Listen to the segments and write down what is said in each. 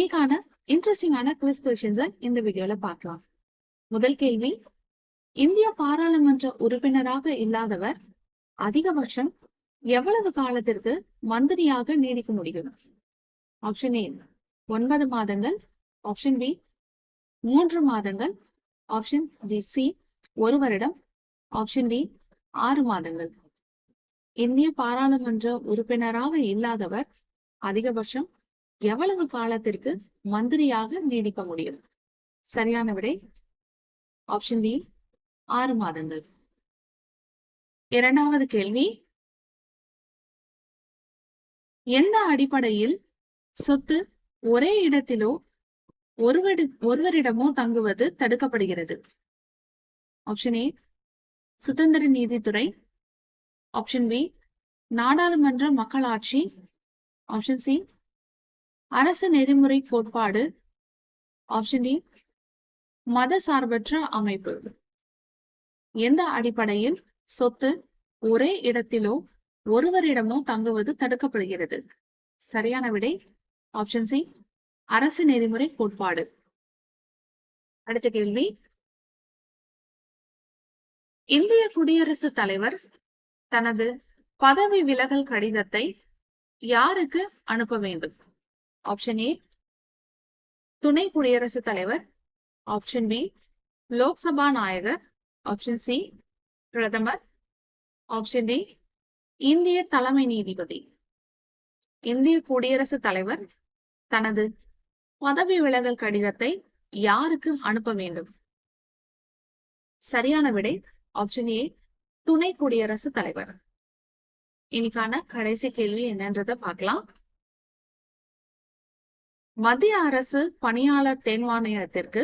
இன்னைக்கான இன்ட்ரெஸ்டிங்கான குவிஸ் கொஸ்டின்ஸை இந்த வீடியோல பார்க்கலாம். முதல் கேள்வி இந்திய பாராளுமன்ற உறுப்பினராக இல்லாதவர் அதிகபட்சம் எவ்வளவு காலத்திற்கு மந்திரியாக நீடிக்க முடியும்? ஆப்ஷன் ஏ ஒன்பது மாதங்கள். ஆப்ஷன் பி மூன்று மாதங்கள். ஆப்ஷன் டி சி ஒரு வருடம். ஆப்ஷன் டி ஆறு மாதங்கள். இந்திய பாராளுமன்ற உறுப்பினராக இல்லாதவர் அதிகபட்சம் எவ்வளவு காலத்திற்கு மந்திரியாக நீடிக்க முடியும்? சரியான விடை ஆப்ஷன் டி ஆறு மாதங்கள். இரண்டாவது கேள்வி. எந்த அடிப்படையில் சொத்து ஒரே இடத்திலோ ஒருவரி ஒருவரிடமோ தங்குவது தடுக்கப்படுகிறது? ஆப்ஷன் ஏ சுதந்திர நீதித்துறை. ஆப்ஷன் பி நாடாளுமன்ற மக்களாட்சி. ஆப்ஷன் சி அரசு நெறிமுறை கோட்பாடு ஆப்ஷன் டி மத சார்பற்ற அமைப்பு. எந்த அடிப்படையில் சொத்து ஒரே இடத்திலோ ஒருவரிடமோ தங்குவது தடுக்கப்படுகிறது? சரியான விடை ஆப்ஷன் சி அரசு நெறிமுறை கோட்பாடு. அடுத்த கேள்வி. இந்திய குடியரசுத் தலைவர் தனது பதவி விலகல் கடிதத்தை யாருக்கு அனுப்ப வேண்டும்? ஆப்ஷன் ஏ துணை குடியரசுத் தலைவர். ஆப்ஷன் பி லோக்சபா நாயகர். ஆப்ஷன் சி பிரதமர். ஆப்ஷன் டி இந்திய தலைமை நீதிபதி. இந்திய குடியரசுத் தலைவர் தனது பதவி விலகல் கடிதத்தை யாருக்கு அனுப்ப வேண்டும்? சரியான விடை ஆப்ஷன் ஏ துணை குடியரசுத் தலைவர். இன்னைக்கான கடைசி கேள்வி என்னன்றதை பார்க்கலாம். மத்திய அரசு பணியாளர் தேர்வாணையத்திற்கு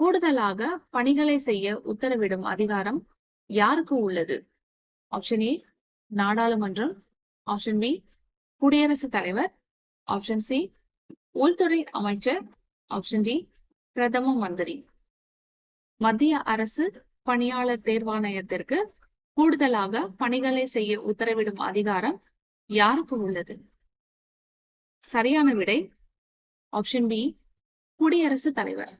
கூடுதலாக பணிகளை செய்ய உத்தரவிடும் அதிகாரம் யாருக்கு உள்ளது? ஆப்ஷன் ஏ நாடாளுமன்றம். ஆப்ஷன் பி குடியரசுத் தலைவர். ஆப்ஷன் சி உள்துறை அமைச்சர். ஆப்ஷன் டி பிரதம மந்திரி. மத்திய அரசு பணியாளர் தேர்வாணையத்திற்கு கூடுதலாக பணிகளை செய்ய உத்தரவிடும் அதிகாரம் யாருக்கு உள்ளது? சரியான விடை ஆப்ஷன் பி குடியரசுத் தலைவர்.